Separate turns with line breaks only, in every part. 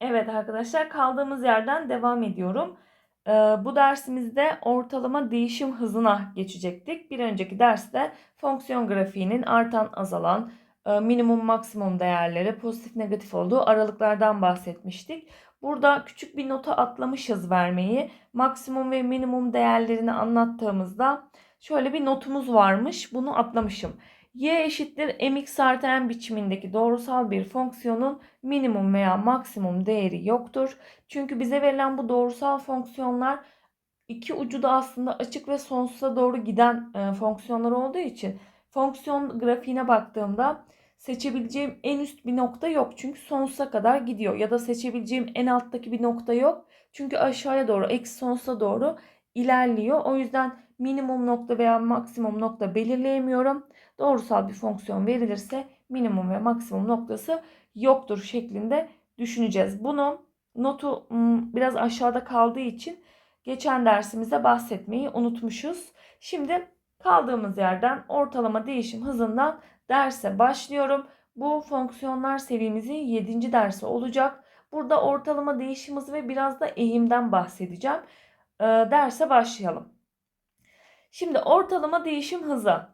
Evet arkadaşlar kaldığımız yerden devam ediyorum. Ee, bu dersimizde ortalama değişim hızına geçecektik. Bir önceki derste fonksiyon grafiğinin artan azalan e, minimum maksimum değerleri pozitif negatif olduğu aralıklardan bahsetmiştik. Burada küçük bir nota atlamışız vermeyi. Maksimum ve minimum değerlerini anlattığımızda şöyle bir notumuz varmış. Bunu atlamışım. Y eşittir mx artı n biçimindeki doğrusal bir fonksiyonun minimum veya maksimum değeri yoktur. Çünkü bize verilen bu doğrusal fonksiyonlar iki ucu da aslında açık ve sonsuza doğru giden e, fonksiyonlar olduğu için fonksiyon grafiğine baktığımda seçebileceğim en üst bir nokta yok. Çünkü sonsuza kadar gidiyor. Ya da seçebileceğim en alttaki bir nokta yok. Çünkü aşağıya doğru, eksi sonsuza doğru ilerliyor. O yüzden minimum nokta veya maksimum nokta belirleyemiyorum. Doğrusal bir fonksiyon verilirse minimum ve maksimum noktası yoktur şeklinde düşüneceğiz. Bunu notu biraz aşağıda kaldığı için geçen dersimizde bahsetmeyi unutmuşuz. Şimdi kaldığımız yerden ortalama değişim hızından derse başlıyorum. Bu fonksiyonlar serimizin 7. dersi olacak. Burada ortalama değişim hızı ve biraz da eğimden bahsedeceğim. Ee, derse başlayalım. Şimdi ortalama değişim hızı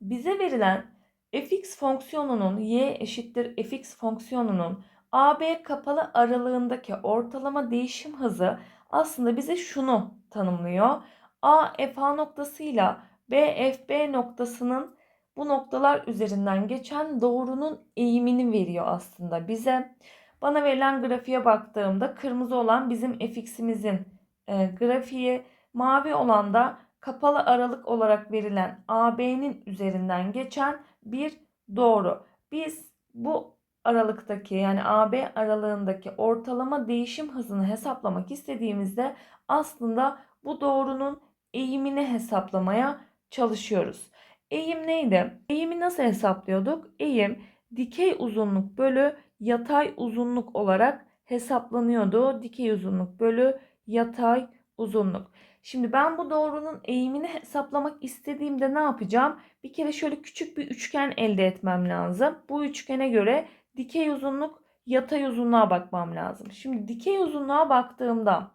bize verilen fx fonksiyonunun y eşittir fx fonksiyonunun AB kapalı aralığındaki ortalama değişim hızı aslında bize şunu tanımlıyor. A FA noktasıyla B FB noktasının bu noktalar üzerinden geçen doğrunun eğimini veriyor aslında bize. Bana verilen grafiğe baktığımda kırmızı olan bizim fx'imizin e, grafiği, mavi olan da kapalı aralık olarak verilen AB'nin üzerinden geçen bir doğru. Biz bu aralıktaki yani AB aralığındaki ortalama değişim hızını hesaplamak istediğimizde aslında bu doğrunun eğimini hesaplamaya çalışıyoruz. Eğim neydi? Eğimi nasıl hesaplıyorduk? Eğim dikey uzunluk bölü yatay uzunluk olarak hesaplanıyordu. Dikey uzunluk bölü yatay uzunluk. Şimdi ben bu doğrunun eğimini hesaplamak istediğimde ne yapacağım? Bir kere şöyle küçük bir üçgen elde etmem lazım. Bu üçgene göre dikey uzunluk yatay uzunluğa bakmam lazım. Şimdi dikey uzunluğa baktığımda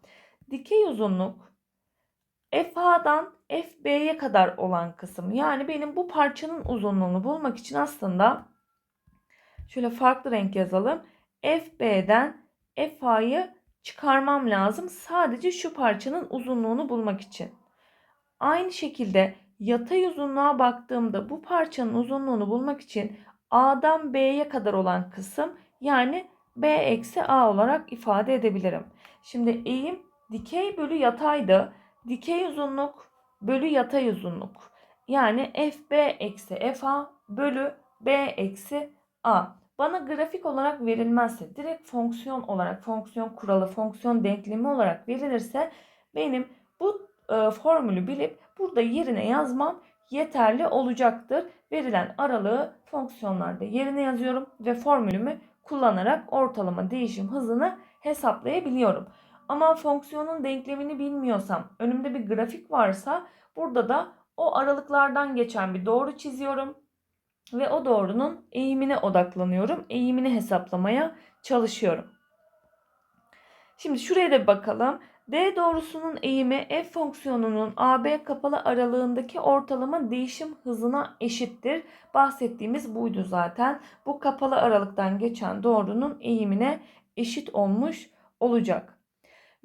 dikey uzunluk FA'dan FB'ye kadar olan kısım. Yani benim bu parçanın uzunluğunu bulmak için aslında şöyle farklı renk yazalım. FB'den FA'yı çıkarmam lazım. Sadece şu parçanın uzunluğunu bulmak için. Aynı şekilde yatay uzunluğa baktığımda bu parçanın uzunluğunu bulmak için A'dan B'ye kadar olan kısım yani B eksi A olarak ifade edebilirim. Şimdi eğim dikey bölü yataydı. Dikey uzunluk bölü yatay uzunluk. Yani FB eksi FA bölü B eksi A bana grafik olarak verilmezse direkt fonksiyon olarak fonksiyon kuralı fonksiyon denklemi olarak verilirse benim bu e, formülü bilip burada yerine yazmam yeterli olacaktır. Verilen aralığı fonksiyonlarda yerine yazıyorum ve formülümü kullanarak ortalama değişim hızını hesaplayabiliyorum. Ama fonksiyonun denklemini bilmiyorsam, önümde bir grafik varsa burada da o aralıklardan geçen bir doğru çiziyorum ve o doğrunun eğimine odaklanıyorum. Eğimini hesaplamaya çalışıyorum. Şimdi şuraya da bakalım. D doğrusunun eğimi f fonksiyonunun AB kapalı aralığındaki ortalama değişim hızına eşittir. Bahsettiğimiz buydu zaten. Bu kapalı aralıktan geçen doğrunun eğimine eşit olmuş olacak.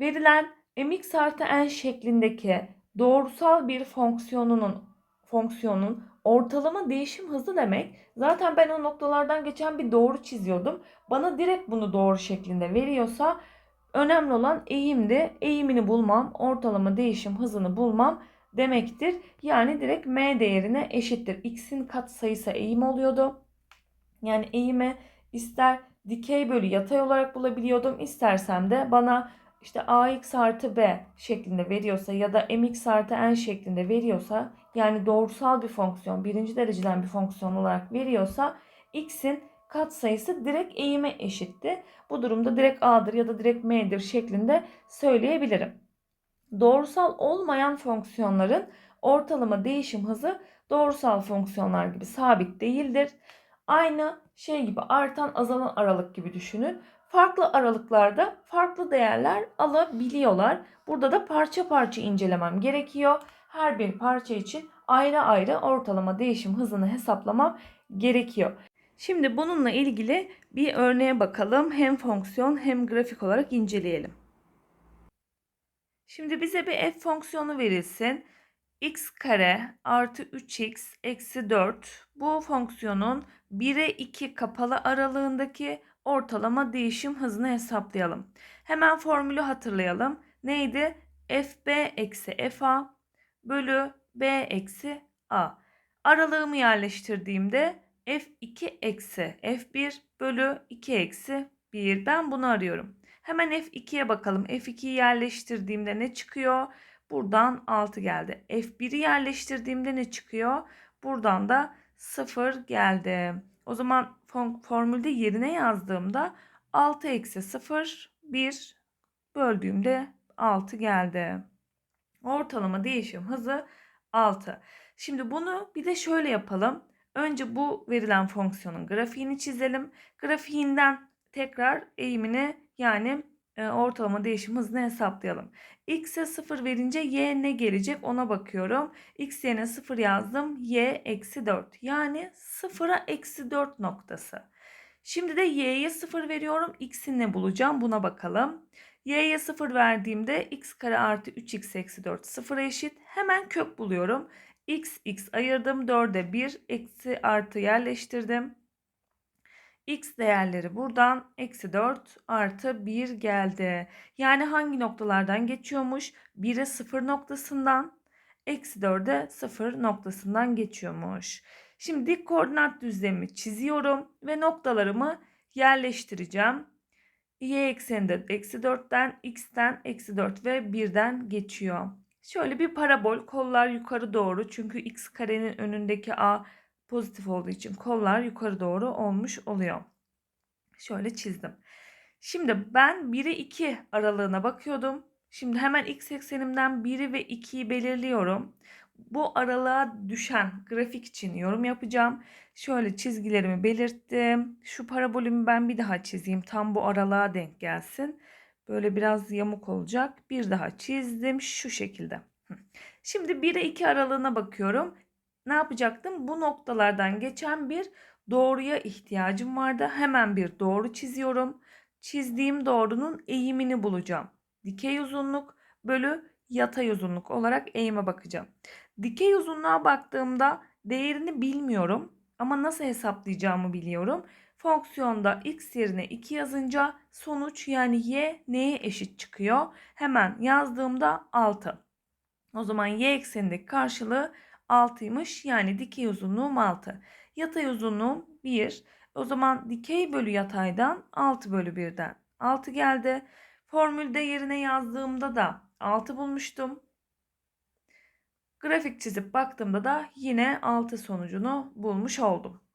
Verilen mx artı n şeklindeki doğrusal bir fonksiyonunun fonksiyonun ortalama değişim hızı demek. Zaten ben o noktalardan geçen bir doğru çiziyordum. Bana direkt bunu doğru şeklinde veriyorsa önemli olan eğimdi. Eğimini bulmam, ortalama değişim hızını bulmam demektir. Yani direkt m değerine eşittir. x'in kat sayısı eğim oluyordu. Yani eğimi ister dikey bölü yatay olarak bulabiliyordum. İstersem de bana işte ax artı b şeklinde veriyorsa ya da mx artı n şeklinde veriyorsa yani doğrusal bir fonksiyon birinci dereceden bir fonksiyon olarak veriyorsa x'in katsayısı direkt eğime eşitti. Bu durumda direkt a'dır ya da direkt m'dir şeklinde söyleyebilirim. Doğrusal olmayan fonksiyonların ortalama değişim hızı doğrusal fonksiyonlar gibi sabit değildir. Aynı şey gibi artan azalan aralık gibi düşünün. Farklı aralıklarda farklı değerler alabiliyorlar. Burada da parça parça incelemem gerekiyor. Her bir parça için ayrı ayrı ortalama değişim hızını hesaplamam gerekiyor. Şimdi bununla ilgili bir örneğe bakalım. Hem fonksiyon hem grafik olarak inceleyelim. Şimdi bize bir f fonksiyonu verilsin. x kare artı 3x eksi 4 bu fonksiyonun 1'e 2 kapalı aralığındaki ortalama değişim hızını hesaplayalım. Hemen formülü hatırlayalım. Neydi? fb eksi fa bölü b eksi a. Aralığımı yerleştirdiğimde f2 eksi f1 bölü 2 eksi 1. Ben bunu arıyorum. Hemen F2'ye bakalım. F2'yi yerleştirdiğimde ne çıkıyor? Buradan 6 geldi. F1'i yerleştirdiğimde ne çıkıyor? Buradan da 0 geldi. O zaman formülde yerine yazdığımda 6 eksi 0 1 böldüğümde 6 geldi. Ortalama değişim hızı 6. Şimdi bunu bir de şöyle yapalım. Önce bu verilen fonksiyonun grafiğini çizelim. Grafiğinden tekrar eğimini yani ortalama değişim hızını hesaplayalım. X'e 0 verince Y ne gelecek ona bakıyorum. X yerine 0 yazdım. Y eksi 4. Yani 0'a eksi 4 noktası. Şimdi de Y'ye 0 veriyorum. X'in ne bulacağım buna bakalım. Y'ye 0 verdiğimde x kare artı 3x eksi 4 0'a eşit. Hemen kök buluyorum. x x ayırdım. 4'e 1 eksi artı yerleştirdim x değerleri buradan eksi 4 artı 1 geldi. Yani hangi noktalardan geçiyormuş? 1'e 0 noktasından eksi 4'e 0 noktasından geçiyormuş. Şimdi dik koordinat düzlemimi çiziyorum ve noktalarımı yerleştireceğim. Y ekseninde eksi 4'ten x'ten eksi 4 ve 1'den geçiyor. Şöyle bir parabol kollar yukarı doğru çünkü x karenin önündeki a pozitif olduğu için kollar yukarı doğru olmuş oluyor. Şöyle çizdim. Şimdi ben 1'e 2 aralığına bakıyordum. Şimdi hemen x eksenimden 1'i ve 2'yi belirliyorum. Bu aralığa düşen grafik için yorum yapacağım. Şöyle çizgilerimi belirttim. Şu parabolümü ben bir daha çizeyim. Tam bu aralığa denk gelsin. Böyle biraz yamuk olacak. Bir daha çizdim şu şekilde. Şimdi 1'e 2 aralığına bakıyorum ne yapacaktım? Bu noktalardan geçen bir doğruya ihtiyacım vardı. Hemen bir doğru çiziyorum. Çizdiğim doğrunun eğimini bulacağım. Dikey uzunluk bölü yatay uzunluk olarak eğime bakacağım. Dikey uzunluğa baktığımda değerini bilmiyorum ama nasıl hesaplayacağımı biliyorum. Fonksiyonda x yerine 2 yazınca sonuç yani y neye eşit çıkıyor? Hemen yazdığımda 6. O zaman y eksenindeki karşılığı 6'ymış. Yani dikey uzunluğum 6. Yatay uzunluğum 1. O zaman dikey bölü yataydan 6 bölü 1'den 6 geldi. Formülde yerine yazdığımda da 6 bulmuştum. Grafik çizip baktığımda da yine 6 sonucunu bulmuş oldum.